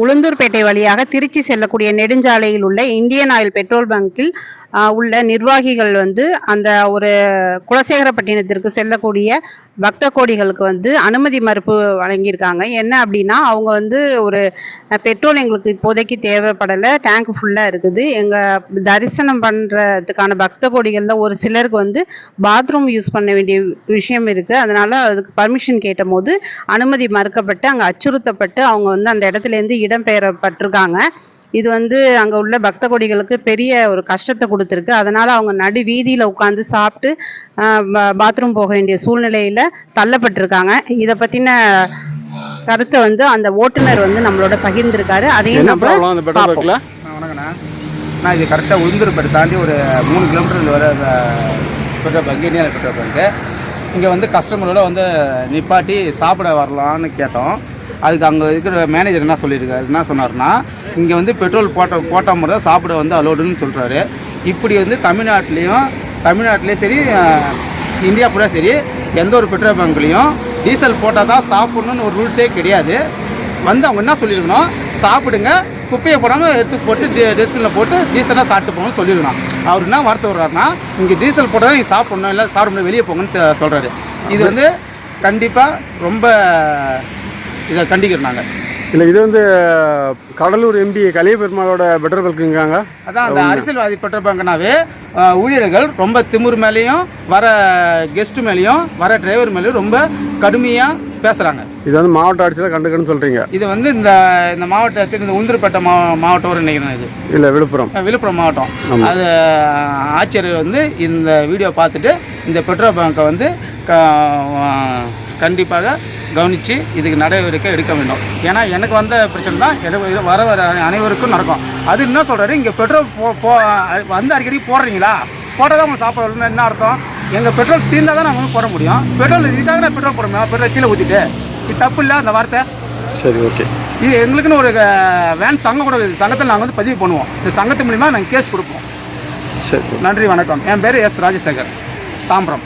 உளுந்தூர்பேட்டை வழியாக திருச்சி செல்லக்கூடிய நெடுஞ்சாலையில் உள்ள இந்தியன் ஆயில் பெட்ரோல் பங்கில் உள்ள நிர்வாகிகள் வந்து அந்த ஒரு குலசேகரப்பட்டினத்திற்கு செல்லக்கூடிய பக்த கோடிகளுக்கு வந்து அனுமதி மறுப்பு வழங்கியிருக்காங்க. என்ன அப்படின்னா அவங்க வந்து ஒரு பெட்ரோல் எங்களுக்கு இப்போதைக்கு தேவைப்படலை டேங்க் ஃபுல்லாக இருக்குது. எங்கள் தரிசனம் பண்ணுறதுக்கான பக்த கோடிகளில் ஒரு சிலருக்கு வந்து பாத்ரூம் யூஸ் பண்ண வேண்டிய விஷயம் இருக்குது. அதனால் அதுக்கு பர்மிஷன் கேட்டபோது அனுமதி மறுக்கப்பட்டு அங்கே அச்சுறுத்தப்பட்டு அவங்க வந்து அந்த இடத்துலேருந்து இடம்பெயரப்பட்டிருக்காங்க. இது வந்து அங்கே உள்ள பக்த கொடிகளுக்கு பெரிய ஒரு கஷ்டத்தை கொடுத்துருக்கு. அதனால் அவங்க நடு வீதியில் உட்காந்து சாப்பிட்டு பாத்ரூம் போக வேண்டிய சூழ்நிலையில் தள்ளப்பட்டிருக்காங்க. இதை பற்றின கருத்தை வந்து அந்த ஓட்டுநர் வந்து நம்மளோட பகிர்ந்திருக்காரு. அதையும் நம்ம வணக்கண்ணா நான் இது கரெக்டாக உளுந்தூர்பேட்டை தாண்டி ஒரு மூணு கிலோமீட்டர் வர பெட்ரோல் பங்க் இந்தியன் பெட்ரோல் பங்க்கு இங்கே வந்து கஸ்டமரோட வந்து நிப்பாட்டி சாப்பிட வரலான்னு கேட்டோம். அதுக்கு அங்கே இருக்கிற மேனேஜர் என்ன சொல்லியிருக்காரு? என்ன சொன்னார்னா இங்கே வந்து பெட்ரோல் போட்ட போட்டால் மட்டும் தான் சாப்பிட வந்து அலோடுன்னு சொல்கிறாரு இப்படி வந்து தமிழ்நாட்டிலையும் தமிழ்நாட்டிலையும் சரி இந்தியா ஃபுல்லாக சரி எந்த ஒரு பெட்ரோல் பங்க்லேயும் டீசல் போட்டால் தான் சாப்பிட்ணுன்னு ஒரு ரூல்ஸே கிடையாது. வந்து அவங்க என்ன சொல்லியிருக்கணும்? சாப்பிடுங்க குப்பையை போடாமல் எடுத்து போட்டு டஸ்ட்பினில் போட்டு டீசலாக சாப்பிட்டு போகணும்னு சொல்லியிருக்கணும். அவர் என்ன வார்த்தை விட்றாருன்னா இங்கே டீசல் போட்டால் தான் நீங்கள் சாப்பிடணும் இல்லை சாப்பிட முடியாது வெளியே போங்கன்னு சொல்றாரு. இது வந்து கண்டிப்பாக ரொம்ப இதை கண்டிக்கிறோம் நாங்கள் இல்லை இது வந்து கடலூர் எம்பி கலிய பெருமாளோட பெட்ரோல் பங்க்குங்காங்க அதான் அந்த அரசியல்வாதி பெட்ரோல் பங்க்னாவே ஊழியர்கள் ரொம்ப திமிர் மேலேயும் வர கெஸ்ட் மேலேயும் வர டிரைவர் மேலேயும் ரொம்ப கடுமையாக பேசுகிறாங்க இது வந்து மாவட்ட ஆட்சியில் கண்டுக்கணும்னு சொல்கிறீங்க இது வந்து இந்த இந்த மாவட்ட இந்த உளுந்தூர்பேட்டை மா மாவட்டம் நினைக்கிறேன் இது. இல்லை விழுப்புரம். விழுப்புரம் மாவட்டம். அது ஆட்சியர் வந்து இந்த வீடியோ பார்த்துட்டு இந்த பெட்ரோல் பங்கை வந்து கண்டிப்பாக கவனித்து இதுக்கு நடவடிக்கை எடுக்க வேண்டும். ஏன்னா எனக்கு வந்த பிரச்சனை தான் எனக்கு வர வர அனைவருக்கும் நடக்கும். அது என்ன சொல்கிறாரு இங்கே பெட்ரோல் போ போ வந்து அடிக்கடி போடுறீங்களா? போட்டால் தான் சாப்பிடணும்னு என்ன அர்த்தம்? எங்கள் பெட்ரோல் தீர்ந்தால் தான் நாங்கள் வந்து போட முடியும். பெட்ரோல் இதுக்காக நான் பெட்ரோல் போடுறோம் பெட்ரோல் கீழே ஊற்றிட்டு இது தப்பு இல்லை அந்த வார்த்தை? சரி ஓகே. இது எங்களுக்குன்னு ஒரு வேன் சங்கம் கூட சங்கத்தில் நாங்கள் வந்து பதிவு பண்ணுவோம். இந்த சங்கத்து மூலிமா நாங்கள் கேஸ் கொடுப்போம். சரி. நன்றி வணக்கம். என் பேர் எஸ். ராஜசேகர். தாம்பரம்.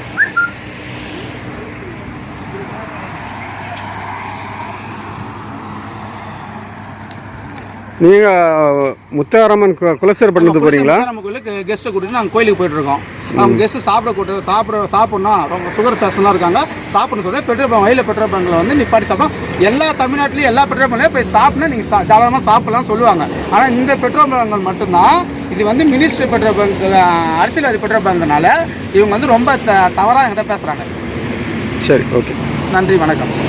நீங்கள் முத்தாரம்மன் கு- குலசேரப்பட்டினத்து போகிறீங்களா நமக்கு கெஸ்ட்டை கூட்டிட்டு நாங்கள் கோயிலுக்கு போயிட்டு இருக்கோம். அவங்க கெஸ்ட்டு சாப்பிட கூட்டு சாப்பிட சாப்பிட்ணும் ரொம்ப சுகர் பேஷன்லாம் இருக்காங்க. சாப்பிடணும் சொல்லி பெட்ரோல் பங்க் வயலில் பெட்ரோல் பங்கில் வந்து நிப்பாட்டி சாப்பிடும் எல்லா தமிழ்நாட்டிலையும் எல்லா பெட்ரோல் பங்க்லையும் போய் சாப்பிட்னா நீங்கள் சா தாராளமாக சாப்பிட்லாம்னு சொல்லுவாங்க. ஆனால் இந்த பெட்ரோல் பங்குகள் மட்டும்தான். இது வந்து மினிஸ்ட்ரி பெட்ரோல் பங்க் அரசியல்வாதி பெட்ரோல் பங்க்னால இவங்க வந்து ரொம்ப த தவறாக என்கிட்ட பேசுகிறாங்க சரி ஓகே நன்றி வணக்கம்.